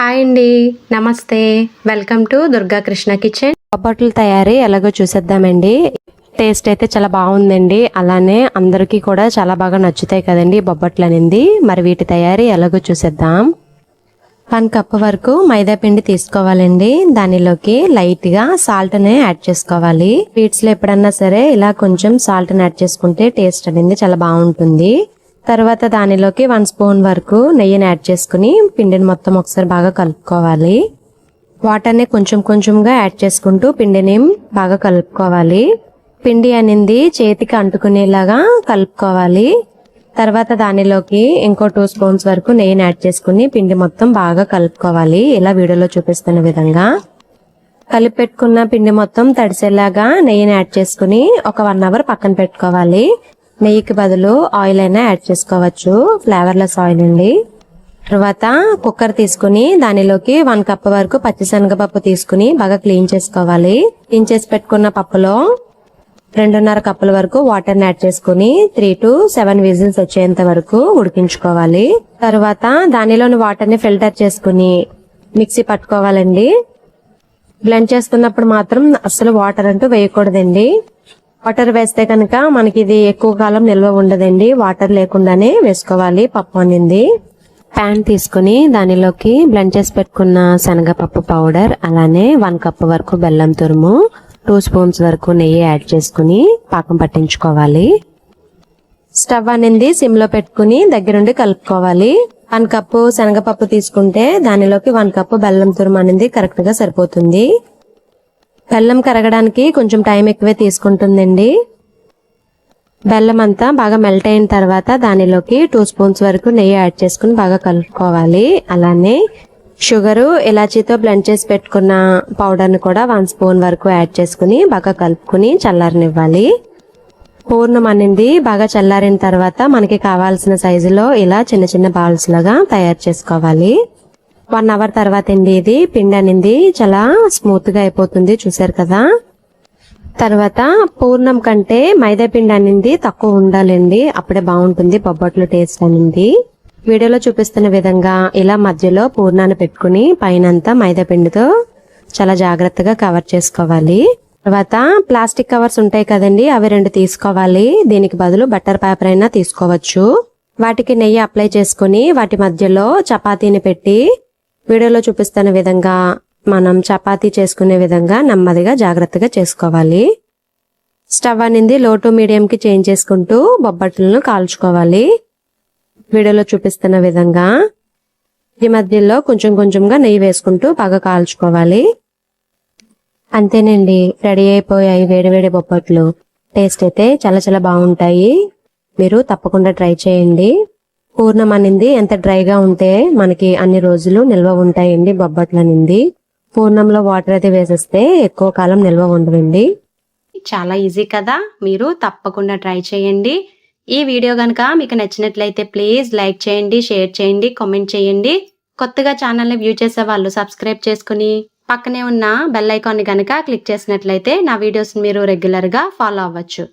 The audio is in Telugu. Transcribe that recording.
హాయ్ అండి. నమస్తే. Welcome to Durga Krishna kitchen. బొబ్బట్లు తయారీ ఎలాగో చూసేద్దామండి. టేస్ట్ అయితే చాలా బాగుందండి. అలానే అందరికీ కూడా చాలా బాగా నచ్చుతాయి కదండి బొబ్బట్లు అనేది. మరి వీటి తయారీ ఎలాగో చూసేద్దాం. వన్ కప్ వరకు మైదా పిండి తీసుకోవాలండి. దానిలోకి లైట్గా సాల్ట్ యాడ్ చేసుకోవాలి. స్వీట్స్లో ఎప్పుడన్నా సరే ఇలా కొంచెం సాల్ట్ని యాడ్ చేసుకుంటే టేస్ట్ అనేది చాలా బాగుంటుంది. తర్వాత దానిలోకి వన్ స్పూన్ వరకు నెయ్యిని యాడ్ చేసుకుని పిండిని మొత్తం ఒకసారి బాగా కలుపుకోవాలి. వాటర్ని కొంచెం కొంచెంగా యాడ్ చేసుకుంటూ పిండిని బాగా కలుపుకోవాలి. పిండి అనేది చేతికి అంటుకునేలాగా కలుపుకోవాలి. తర్వాత దానిలోకి ఇంకో టూ స్పూన్స్ వరకు నెయ్యిని యాడ్ చేసుకుని పిండి మొత్తం బాగా కలుపుకోవాలి. ఇలా వీడియోలో చూపిస్తున్న విధంగా. కలిపి పెట్టుకున్న పిండి మొత్తం తడిసేలాగా నెయ్యిని యాడ్ చేసుకుని ఒక వన్ అవర్ పక్కన పెట్టుకోవాలి. నెయ్యికి బదులు ఆయిల్ అయినా యాడ్ చేసుకోవచ్చు ఫ్లేవర్లెస్ ఆయిల్ అండి. తర్వాత కుక్కర్ తీసుకుని దానిలోకి వన్ కప్ వరకు పచ్చిశనగపప్పు తీసుకుని బాగా క్లీన్ చేసుకోవాలి. క్లీన్ చేసి పెట్టుకున్న పప్పులో రెండున్నర కప్పుల వరకు వాటర్ యాడ్ చేసుకుని త్రీ టు సెవెన్ విజిల్స్ వచ్చేంత వరకు ఉడికించుకోవాలి. తర్వాత దానిలోని వాటర్ని ఫిల్టర్ చేసుకుని మిక్సీ పట్టుకోవాలండి. బ్లెండ్ చేసుకున్నప్పుడు మాత్రం అసలు వాటర్ అంటూ వేయకూడదండి. వాటర్ వేస్తే కనుక మనకి ఇది ఎక్కువ కాలం నిల్వ ఉండదండి. వాటర్ లేకుండానే వేసుకోవాలి. పప్పు అనింది ప్యాన్ తీసుకుని దానిలోకి బ్లెండ్ చేసి పెట్టుకున్న శనగపప్పు పౌడర్ అలానే వన్ కప్ వరకు బెల్లం తురుము టూ స్పూన్స్ వరకు నెయ్యి యాడ్ చేసుకుని పాకం పట్టించుకోవాలి. స్టవ్ అనేది. సిమ్లో పెట్టుకుని దగ్గరుండి కలుపుకోవాలి. వన్ కప్పు శనగపప్పు తీసుకుంటే దానిలోకి వన్ కప్పు బెల్లం తురుము అనేది. కరెక్ట్గా సరిపోతుంది. బెల్లం కరగడానికి కొంచెం టైం ఎక్కువే తీసుకుంటుందండి. బెల్లం అంతా బాగా మెల్ట్ అయిన తర్వాత దానిలోకి టూ స్పూన్స్ వరకు నెయ్యి యాడ్ చేసుకుని బాగా కలుపుకోవాలి. అలానే షుగరు ఇలాచీతో బ్లెండ్ చేసి పెట్టుకున్న పౌడర్ని కూడా వన్ స్పూన్ వరకు యాడ్ చేసుకుని బాగా కలుపుకుని చల్లారనివ్వాలి. పూర్ణం అనేది బాగా చల్లారిన తర్వాత మనకి కావాల్సిన సైజులో ఇలా చిన్న చిన్న బాల్స్ లాగా తయారు చేసుకోవాలి. వన్ అవర్ తర్వాత అండి ఇది. పిండి అనేది. చాలా స్మూత్గా అయిపోతుంది. చూసారు కదా? తర్వాత పూర్ణం కంటే మైదా పిండి అనేది. తక్కువ ఉండాలండి. అప్పుడే బాగుంటుంది. బొబ్బట్లు టేస్ట్ అనేది. వీడియోలో చూపిస్తున్న విధంగా ఇలా మధ్యలో పూర్ణాన్ని పెట్టుకుని పైనంతా మైదా పిండితో చాలా జాగ్రత్తగా కవర్ చేసుకోవాలి. తర్వాత ప్లాస్టిక్ కవర్స్ ఉంటాయి కదండి అవి రెండు తీసుకోవాలి. దీనికి బదులు బట్టర్ పేపర్ అయినా తీసుకోవచ్చు. వాటికి నెయ్యి అప్లై చేసుకుని వాటి మధ్యలో చపాతీని పెట్టి వీడియోలో చూపిస్తున్న విధంగా మనం చపాతీ చేసుకునే విధంగా నెమ్మదిగా జాగ్రత్తగా చేసుకోవాలి. స్టవ్ అనేది లో టు మీడియంకి చేంజ్ చేసుకుంటూ బొబ్బట్లను కాల్చుకోవాలి. వీడియోలో చూపిస్తున్న విధంగా ఈ మధ్యలో కొంచెం కొంచెంగా నెయ్యి వేసుకుంటూ బాగా కాల్చుకోవాలి. అంతేనండి రెడీ అయిపోయాయి వేడివేడి బొబ్బట్లు. టేస్ట్ అయితే చాలా చాలా బాగుంటాయి. మీరు తప్పకుండా ట్రై చేయండి. పూర్ణం అనింది ఎంత డ్రైగా ఉంటే మనకి అన్ని రోజులు నిల్వ ఉంటాయండి బొబ్బట్లు అనింది పూర్ణంలో వాటర్ అయితే వేసేస్తే ఎక్కువ కాలం నిల్వ ఉండవండి చాలా ఈజీ కదా. మీరు తప్పకుండా ట్రై చేయండి. ఈ వీడియో కనుక మీకు నచ్చినట్లయితే ప్లీజ్ లైక్ చేయండి షేర్ చేయండి కామెంట్ చేయండి. కొత్తగా ఛానల్ని వ్యూ చేసే వాళ్ళు సబ్స్క్రైబ్ చేసుకుని పక్కనే ఉన్న బెల్ ఐకాన్ని కనుక క్లిక్ చేసినట్లయితే నా వీడియోస్ మీరు రెగ్యులర్గా ఫాలో అవ్వచ్చు.